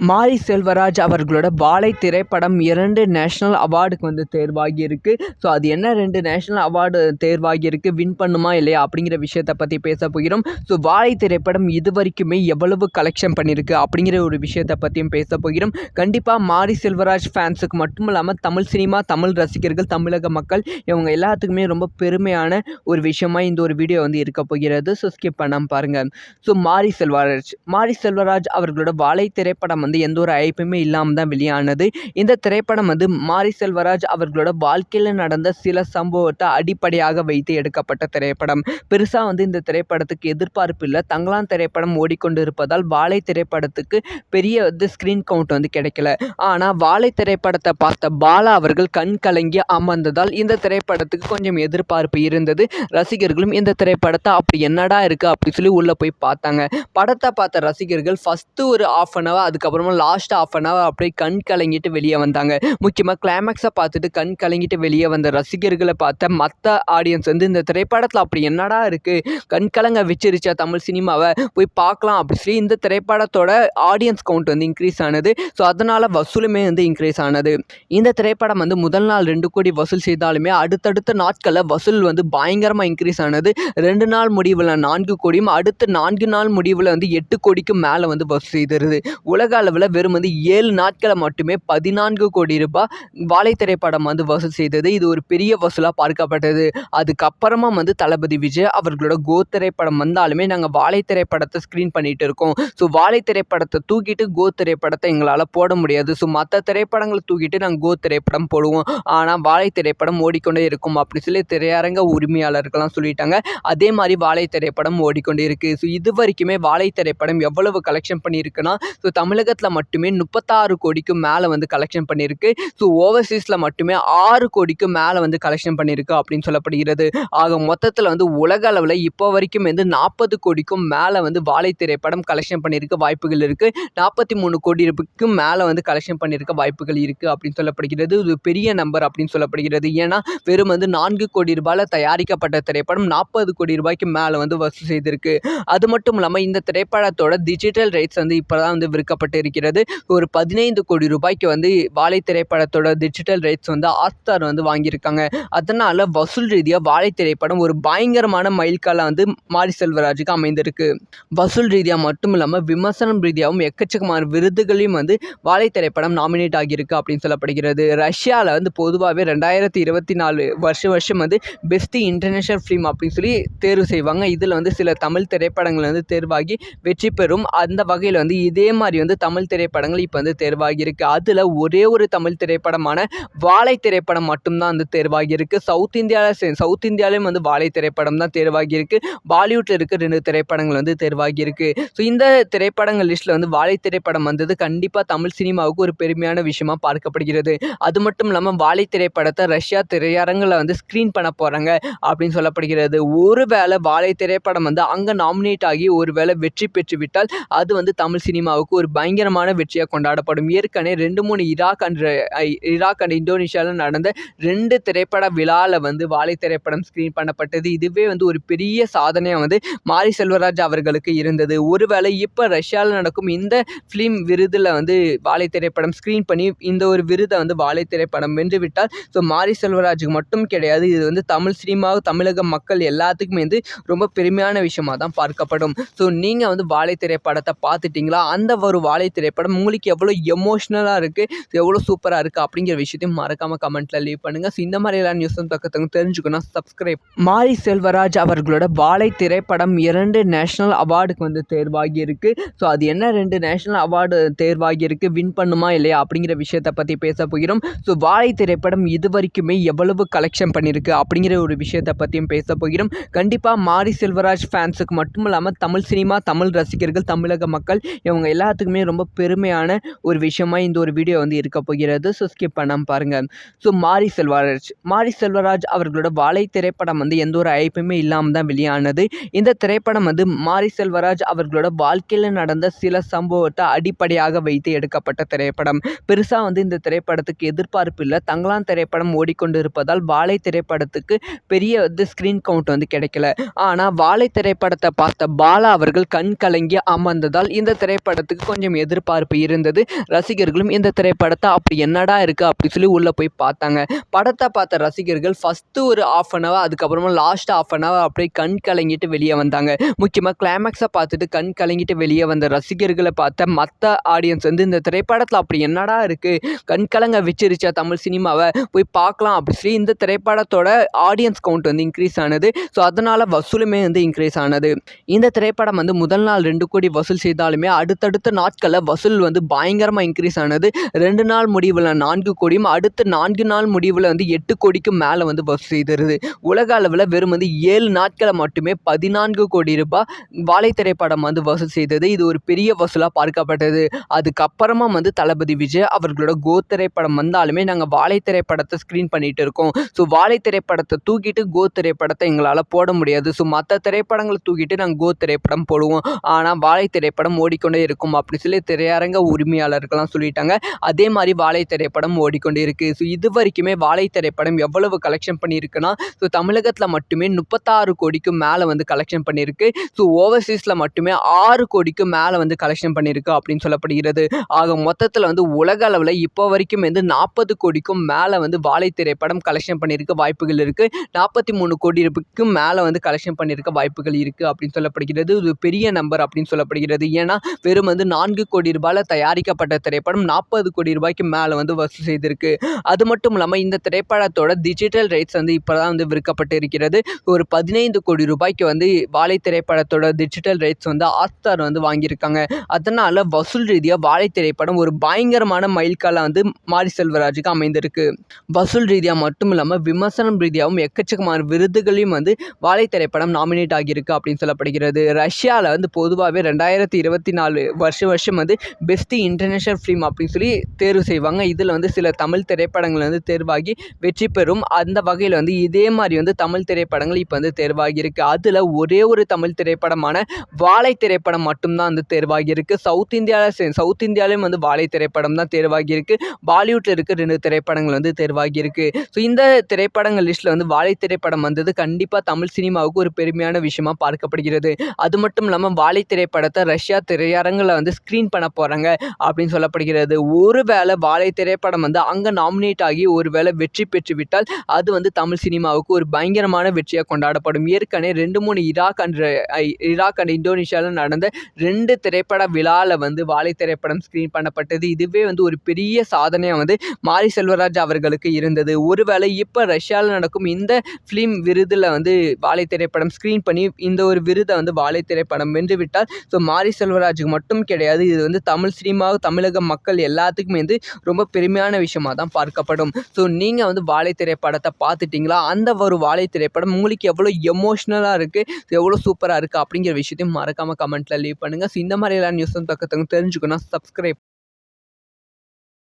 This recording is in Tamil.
மாரி செல்வராஜ் அவர்களோட வாழை திரைப்படம் இரண்டு நேஷ்னல் அவார்டுக்கு வந்து தேர்வாகியிருக்கு. ஸோ அது என்ன ரெண்டு நேஷ்னல் அவார்டு தேர்வாகிருக்கு வின் பண்ணுமா இல்லையா அப்படிங்கிற விஷயத்தை பற்றி பேச போகிறோம். ஸோ வாழை திரைப்படம் இது வரைக்குமே எவ்வளவு கலெக்ஷன் பண்ணியிருக்கு அப்படிங்கிற ஒரு விஷயத்தை பற்றியும் பேச போகிறோம். கண்டிப்பாக மாரி செல்வராஜ் ஃபேன்ஸுக்கு மட்டும் இல்லாமல் தமிழ் சினிமா தமிழ் ரசிகர்கள் தமிழக மக்கள் இவங்க எல்லாத்துக்குமே ரொம்ப பெருமையான ஒரு விஷயமா இந்த ஒரு வீடியோ வந்து இருக்க போகிறது. ஸோ ஸ்கிப் பண்ணாமல் பாருங்கள் ஸோ மாரி செல்வராஜ் மாரி செல்வராஜ் அவர்களோட வாழை திரைப்படம் வந்து எந்த ஒரு அழைப்புமே இல்லாமல் தான் வெளியானது. இந்த திரைப்படம் வந்து மாரி செல்வராஜ் அவர்களோட வாழ்க்கையில் நடந்த சில சம்பவத்தை அடிப்படையாக வைத்து எடுக்கப்பட்ட திரைப்படம். பெருசாக வந்து இந்த திரைப்படத்துக்கு எதிர்பார்ப்பு இல்லை. தங்களான் திரைப்படம் ஓடிக்கொண்டு இருப்பதால் வாழை திரைப்படத்துக்கு பெரிய வந்து ஸ்க்ரீன் கவுண்ட் வந்து கிடைக்கல. ஆனால் வாழை திரைப்படத்தை பார்த்த பாலா அவர்கள் கண் கலங்கி அமர்ந்ததால் இந்த திரைப்படத்துக்கு கொஞ்சம் எதிர்பார்ப்பு இருந்தது. ரசிகர்களும் இந்த திரைப்படத்தை அப்படி என்னடா இருக்குது அப்படி சொல்லி உள்ளே போய் பார்த்தாங்க. படத்தை பார்த்த ரசிகர்கள் ஃபஸ்ட்டு ஒரு ஆஃப் அன் ஹவர் அதுக்கப்புறம் லாஸ்ட் ஆஃப் அன் ஹவர் அப்படியே கண் கலங்கிட்டு வெளியே வந்தாங்க. முக்கியமாக கிளைமேக்ஸை பார்த்துட்டு கண் கலங்கிட்டு வெளியே வந்த ரசிகர்களை பார்த்த மற்ற ஆடியன்ஸ் வந்து இந்த திரைப்படத்தில் அப்படி என்னடா இருக்குது கண் கலங்க வச்சிருச்சா தமிழ் சினிமாவை? போய் பார்க்கலாம். அப்படி சொல்லி இந்த திரைப்படத்தோட ஆடியன்ஸ் கவுண்ட் வந்து இன்க்ரீஸ் ஆனது. ஸோ அதனால் வசூலுமே வந்து இன்க்ரீஸ் ஆனது. இந்த திரைப்படம் வந்து முதல் நாள் ரெண்டு கோடி வசூல் செய்தாலுமே அடுத்தடுத்த நாட்களில் வசூல் வந்து பயங்கரமாக இன்க்ரீஸ் ஆனது. ரெண்டு நாள் முடிவில் நான்கு கோடியும் அடுத்த நான்கு நாள் முடிவில் வந்து எட்டு கோடிக்கும் மேலே வந்து வசூல் செய்திருது. உலக அளவில் வெறும் வந்து ஏழு நாட்களை மட்டுமே பதினான்கு கோடி ரூபாய் வாழை திரைப்படம் வந்து வசூல் செய்தது. இது ஒரு பெரிய வசூலாக பார்க்கப்பட்டது. அதுக்கப்புறமா வந்து தளபதி விஜய் அவர்களோட கோ திரைப்படம் வந்தாலுமே நாங்கள் வாழை திரைப்படத்தை ஸ்க்ரீன் பண்ணிட்டு இருக்கோம். ஸோ வாழை திரைப்படத்தை தூக்கிட்டு கோ திரைப்படத்தை எங்களால் போட முடியாது. ஸோ மற்ற திரைப்படங்களை தூக்கிட்டு நாங்கள் கோ திரைப்படம் போடுவோம். ஆனால் வாழை திரைப்படம் ஓடிக்கொண்டே இருக்கும் அப்படி சொல்லி திரையரங்க உரிமையாளர்கள்லாம் சொல்லிட்டாங்க. அதே மாதிரி வாழை திரைப்படம் ஓடிக்கொண்டே இருக்குது ஸோ இது வரைக்குமே வாழை திரைப்படம் எவ்வளவு கலெக்ஷன் பண்ணியிருக்குன்னா ஸோ தமிழக தமிழகத்தில் மட்டுமே முப்பத்தாறு கோடிக்கும் மேலே வந்து கலெக்ஷன் பண்ணியிருக்கு ஸோ ஓவர்சீஸில் மட்டுமே ஆறு கோடிக்கும் மேலே வந்து கலெக்ஷன் பண்ணியிருக்கு அப்படின்னு சொல்லப்படுகிறது. ஆக மொத்தத்தில் வந்து உலக அளவில் இப்போ வரைக்கும் வந்து நாற்பது கோடிக்கும் மேலே வந்து வாழை திரைப்படம் கலெக்ஷன் பண்ணியிருக்க வாய்ப்புகள் இருக்குது நாற்பத்தி மூணு கோடி ரூபாய்க்கும் மேலே வந்து கலெக்ஷன் பண்ணியிருக்க வாய்ப்புகள் இருக்குது அப்படின்னு சொல்லப்படுகிறது. இது பெரிய நம்பர் அப்படின்னு சொல்லப்படுகிறது. ஏன்னா வெறும் வந்து நான்கு கோடி ரூபாயில் தயாரிக்கப்பட்ட திரைப்படம் நாற்பது கோடி ரூபாய்க்கு மேலே வந்து வசூல் செய்திருக்கு. அது மட்டும் இல்லாமல் இந்த திரைப்படத்தோட டிஜிட்டல் ரைட்ஸ் வந்து இப்போ தான் வந்து விற்கப்பட்டு இருக்கிறது ஒரு பதினைந்து கோடி ரூபாய்க்கு வந்து வாழை திரைப்படத்தோட டிஜிட்டல் ரைட்ஸ் வந்து ஆஸ்தார் வந்து வாங்கியிருக்காங்க. அதனால் வசூல் ரீதியாக வாழை திரைப்படம் ஒரு பயங்கரமான மைல்காலாக வந்து மாரி செல்வராஜுக்கு அமைந்திருக்கு. வசூல் ரீதியாக மட்டும் இல்லாமல் விமர்சனம் ரீதியாகவும் எக்கச்சக்கமான விருதுகளையும் வந்து வாழை திரைப்படம் நாமினேட் ஆகியிருக்கு அப்படின்னு சொல்லப்படுகிறது. ரஷ்யாவில் வந்து பொதுவாகவே ரெண்டாயிரத்தி இருபத்தி நாலு வருஷம் வருஷம் வந்து பெஸ்ட் இன்டர்நேஷனல் ஃபிலிம் அப்படின்னு சொல்லி தேர்வு செய்வாங்க. இதில் வந்து சில தமிழ் திரைப்படங்கள் வந்து தேர்வாகி வெற்றி பெறும். அந்த வகையில் வந்து இதே மாதிரி வந்து தமிழ் திரைப்படங்கள் இப்போ வந்து தேர்வாகியிருக்கு. அதில் ஒரே ஒரு தமிழ் திரைப்படமான வாழை திரைப்படம் மட்டும்தான் வந்து தேர்வாகியிருக்கு. சவுத் இந்தியாவில் சவுத் இந்தியாவிலையும் வந்து வாழை திரைப்படம் தான் தேர்வாகியிருக்கு. பாலிவுட்டில் இருக்க ரெண்டு திரைப்படங்கள் வந்து தேர்வாகிருக்கு ஸோ இந்த திரைப்படங்கள் லிஸ்ட்டில் வந்து வாழை திரைப்படம் வந்தது கண்டிப்பாக தமிழ் சினிமாவுக்கு ஒரு பெருமையான விஷயமா பார்க்கப்படுகிறது. அது மட்டும் இல்லாமல் வாழை திரைப்படத்தை ரஷ்யா திரையரங்கில் வந்து ஸ்க்ரீன் பண்ண போகிறாங்க அப்படின்னு சொல்லப்படுகிறது. ஒருவேளை வாழை திரைப்படம் வந்து அங்கே நாமினேட் ஆகி ஒருவேளை வெற்றி பெற்று விட்டால் அது வந்து தமிழ் சினிமாவுக்கு ஒரு பயங்கர பயங்கரமான வெற்றியாக கொண்டாடப்படும். ஏற்கனவே ரெண்டு மூணு ஈராக் அண்ட் ஈராக் அண்ட் இந்தோனேஷியாவில் நடந்த ரெண்டு திரைப்பட விழாவில் வந்து வாழை திரைப்படம் ஸ்க்ரீன் பண்ணப்பட்டது. இதுவே வந்து ஒரு பெரிய சாதனையாக வந்து மாரி செல்வராஜ் அவர்களுக்கு இருந்தது. ஒருவேளை இப்போ ரஷ்யாவில் நடக்கும் இந்த ஃபிலிம் விருதில் வந்து வாழை திரைப்படம் ஸ்க்ரீன் பண்ணி இந்த ஒரு விருதை வந்து வாழை திரைப்படம் வென்று விட்டால் ஸோ மாரி செல்வராஜுக்கு மட்டும் கிடையாது. இது வந்து தமிழ் சினிமா தமிழக மக்கள் எல்லாத்துக்குமே வந்து ரொம்ப பெருமையான விஷயமா தான் பார்க்கப்படும். ஸோ நீங்கள் வந்து வாழை திரைப்படத்தை பார்த்துட்டிங்களா? அந்த ஒரு வாழை திரைப்படம் உங்களுக்கு எவ்வளோ எமோஷ்னலாக இருக்குது எவ்வளோ சூப்பராக இருக்குது அப்படிங்கிற விஷயத்தையும் மறக்காமல் கமெண்ட்டில் லீவ் பண்ணுங்கள் ஸோ இந்த மாதிரிலாம் நியூஸும் பக்கத்துக்கு தெரிஞ்சுக்கணும். சப்ஸ்கிரைப் மாரி செல்வராஜ் அவர்களோட வாழை திரைப்படம் இரண்டு நேஷ்னல் அவார்டுக்கு வந்து தேர்வாகியிருக்கு ஸோ அது என்ன ரெண்டு நேஷ்னல் அவார்டு தேர்வாகிருக்கு வின் பண்ணுமா இல்லையா அப்படிங்கிற விஷயத்தை பற்றி பேச போகிறோம். ஸோ வாழை திரைப்படம் இது வரைக்குமே எவ்வளவு கலெக்ஷன் பண்ணியிருக்கு அப்படிங்கிற ஒரு விஷயத்தை பற்றியும் பேச போகிறோம். கண்டிப்பாக மாரி செல்வராஜ் ஃபேன்ஸுக்கு மட்டும் இல்லாமல் தமிழ் சினிமா தமிழ் ரசிகர்கள் தமிழக மக்கள் இவங்க எல்லாத்துக்குமே ரொம்ப ரொம்ப பெருமையான ஒரு விஷயமாக இந்த ஒரு வீடியோ வந்து இருக்க போகிறது. ஸோ ஸ்கிப் பண்ணாமல் பாருங்கள் ஸோ மாரி செல்வராஜ் மாரி செல்வராஜ் அவர்களோட வாழை திரைப்படம் வந்து எந்த ஒரு அழைப்புமே இல்லாமல் தான் வெளியானது. இந்த திரைப்படம் வந்து மாரி செல்வராஜ் அவர்களோட வாழ்க்கையில் நடந்த சில சம்பவத்தை அடிப்படையாக வைத்து எடுக்கப்பட்ட திரைப்படம். பெருசாக வந்து இந்த திரைப்படத்துக்கு எதிர்பார்ப்பு இல்லை. தங்களான் திரைப்படம் ஓடிக்கொண்டு இருப்பதால் வாழை திரைப்படத்துக்கு பெரிய வந்து ஸ்க்ரீன் கவுண்ட் வந்து கிடைக்கல. ஆனால் வாழை திரைப்படத்தை பார்த்த பாலா அவர்கள் கண் கலங்கி அமர்ந்ததால் இந்த திரைப்படத்துக்கு கொஞ்சம் எதிர்பார்ப்பு இருந்தது. ரசிகர்களும் இந்த திரைப்படத்தை அப்படி என்னடா இருக்குது அப்படி சொல்லி உள்ளே போய் பார்த்தாங்க. படத்தை பார்த்த ரசிகர்கள் ஃபஸ்ட்டு ஒரு ஆஃப் அன் ஹவர் அதுக்கப்புறமா லாஸ்ட் ஆஃப் அன் ஹவர் அப்படியே கண் கலங்கிட்டு வெளியே வந்தாங்க. முக்கியமாக கிளைமேக்ஸை பார்த்துட்டு கண் கலங்கிட்டு வெளியே வந்த ரசிகர்களை பார்த்த மற்ற ஆடியன்ஸ் வந்து இந்த திரைப்படத்தில் அப்படி என்னடா இருக்குது கண் கலங்க வச்சிருச்சா தமிழ் சினிமாவை? போய் பார்க்கலாம் அப்படி சொல்லி இந்த திரைப்படத்தோட ஆடியன்ஸ் கவுண்ட் வந்து இன்க்ரீஸ் ஆனது. ஸோ அதனால் வசூலுமே வந்து இன்க்ரீஸ் ஆனது. இந்த திரைப்படம் வந்து முதல் நாள் ரெண்டு கோடி வசூல் செய்தாலுமே அடுத்தடுத்த நாட்களில் வசூல் வந்து பயங்கரமாக இன்க்ரீஸ் ஆனது. ரெண்டு நாள் முடிவில் நான்கு கோடியும் அடுத்த நான்கு நாள் முடிவில் வந்து எட்டு கோடிக்கும் மேலே வந்து வசூல் செய்திருது. உலக அளவில் வெறும் வந்து ஏழு நாட்களை மட்டுமே பதினான்கு கோடி ரூபாய் வாழை திரைப்படம் வந்து வசூல் செய்தது. இது ஒரு பெரிய வசூலாக பார்க்கப்பட்டது. அதுக்கப்புறமா வந்து தளபதி விஜய் அவர்களோட கோ திரைப்படம் வந்தாலுமே நாங்கள் வாழை திரைப்படத்தை ஸ்க்ரீன் பண்ணிகிட்டு இருக்கோம். ஸோ வாழை திரைப்படத்தை தூக்கிட்டு கோ திரைப்படத்தை எங்களால் போட முடியாது. ஸோ மற்ற திரைப்படங்களை தூக்கிட்டு நாங்கள் கோ திரைப்படம் போடுவோம். ஆனால் வாழை திரைப்படம் ஓடிக்கொண்டே இருக்கும் அப்படி சொல்லி திரையரங்க உரிமையாளர்கள்லாம் சொல்லிட்டாங்க. அதே மாதிரி வாழை திரைப்படம் ஓடிக்கொண்டு இருக்குது ஸோ இது வரைக்குமே வாழை திரைப்படம் எவ்வளவு கலெக்ஷன் பண்ணியிருக்குன்னா ஸோ தமிழகத்தில் மட்டுமே முப்பத்தாறு கோடிக்கு மேலே வந்து கலெக்ஷன் பண்ணியிருக்கு. ஸோ ஓவர்சீஸில் மட்டுமே ஆறு கோடிக்கு மேலே வந்து கலெக்ஷன் பண்ணியிருக்கு அப்படின்னு சொல்லப்படுகிறது. ஆக மொத்தத்தில் வந்து உலக அளவில் இப்போ வரைக்கும் வந்து நாற்பது கோடிக்கும் மேலே வந்து வாழை திரைப்படம் கலெக்ஷன் பண்ணியிருக்க வாய்ப்புகள் இருக்குது நாற்பத்தி மூணு கோடி ரூபாய்க்கும் மேலே வந்து கலெக்ஷன் பண்ணியிருக்க வாய்ப்புகள் இருக்குது அப்படின்னு சொல்லப்படுகிறது. இது பெரிய நம்பர் அப்படின்னு சொல்லப்படுகிறது. ஏன்னா வெறும் வந்து நான்கு கோடி ரூபாயில் தயாரிக்கப்பட்ட திரைப்படம் நாற்பது கோடி ரூபாய்க்கு மேலே வந்து வசூல் செய்திருக்கு. அது மட்டும் இல்லாமல் இந்த திரைப்படத்தோட டிஜிட்டல் ரைட்ஸ் வந்து இப்போ தான் வந்து விற்கப்பட்டு இருக்கிறது ஒரு பதினைந்து கோடி ரூபாய்க்கு வந்து வாழை திரைப்படத்தோட டிஜிட்டல் ரைட்ஸ் வந்து ஆஸ்தார் வந்து வாங்கியிருக்காங்க. அதனால் வசூல் ரீதியாக வாழை திரைப்படம் ஒரு பயங்கரமான மைல்காலாக வந்து மாரி செல்வராஜுக்கு அமைந்திருக்கு. வசூல் ரீதியாக மட்டும் இல்லாமல் விமர்சனம் ரீதியாகவும் எக்கச்சக்கமான விருதுகளையும் வந்து வாழை திரைப்படம் நாமினேட் ஆகியிருக்கு அப்படின்னு சொல்லப்படுகிறது. ரஷ்யாவில் வந்து பொதுவாகவே ரெண்டாயிரத்தி இருபத்தி நாலு வருஷம் வருஷம் வந்து பெஸ்ட் இன்டர்நேஷனல் ஃபிலிம் அப்படின்னு சொல்லி தேர்வு செய்வாங்க. இதில் வந்து சில தமிழ் திரைப்படங்கள் வந்து தேர்வாகி வெற்றி பெறும். அந்த வகையில் வந்து இதே மாதிரி வந்து தமிழ் திரைப்படங்கள் இப்போ வந்து தேர்வாகி இருக்குது அதில் ஒரே ஒரு தமிழ் திரைப்படமான வாழை திரைப்படம் மட்டும்தான் வந்து தேர்வாகி இருக்குது சவுத் இந்தியாவில் சவுத் இந்தியாவிலையும் வந்து வாழை திரைப்படம் தான் தேர்வாகி இருக்குது பாலிவுட்டில் இருக்க ரெண்டு திரைப்படங்கள் வந்து தேர்வாகி இருக்குது ஸோ இந்த திரைப்படங்கள் லிஸ்ட்டில் வந்து வாழை திரைப்படம் வந்தது கண்டிப்பாக தமிழ் சினிமாவுக்கு ஒரு பெருமையான விஷயமா பார்க்கப்படுகிறது. அது மட்டும் இல்லாமல் வாழை திரைப்படத்தை ரஷ்யா திரையரங்கில் வந்து ஸ்க்ரீன் பண்ண போகிறாங்க அப்படின்னு சொல்லப்படுகிறது. ஒருவேளை வாழை திரைப்படம் வந்து அங்கே நாமினேட் ஆகி ஒருவேளை வெற்றி பெற்று விட்டால் அது வந்து தமிழ் சினிமாவுக்கு ஒரு பயங்கரமான வெற்றியாக கொண்டாடப்படும். ஏற்கனவே ரெண்டு மூணு ஈராக் அண்ட் ஐ- ஈராக் அண்ட் இந்தோனேஷியாவில் நடந்த ரெண்டு திரைப்பட விழாவில் வந்து வாழை திரைப்படம் ஸ்க்ரீன் பண்ணப்பட்டது. இதுவே வந்து ஒரு பெரிய சாதனையாக வந்து மாரி செல்வராஜ் அவர்களுக்கு இருந்தது. ஒருவேளை இப்போ ரஷ்யாவில் நடக்கும் இந்த ஃபிலிம் விருதில் வந்து வாழை திரைப்படம் ஸ்க்ரீன் பண்ணி இந்த ஒரு விருதை வந்து வாழை திரைப்படம் வென்று விட்டால் ஸோ மாரி செல்வராஜுக்கு மட்டும் கிடையாது. இது இது வந்து தமிழ் சினிமா தமிழக மக்கள் எல்லாத்துக்குமே வந்து ரொம்ப பெருமையான விஷயமாக தான் பார்க்கப்படும். ஸோ நீங்கள் வந்து வாழை திரைப்படத்தை பார்த்துட்டிங்களா? அந்த ஒரு வாழை திரைப்படம் உங்களுக்கு எவ்வளோ எமோஷ்னலாக இருக்குது எவ்வளோ சூப்பராக இருக்குது அப்படிங்கிற விஷயத்தையும் மறக்காமல் கமெண்ட்டில் லீவ் பண்ணுங்கள் ஸோ இந்த மாதிரியான நியூஸும் பக்கத்துக்கு தெரிஞ்சுக்கணும். சப்ஸ்கிரைப்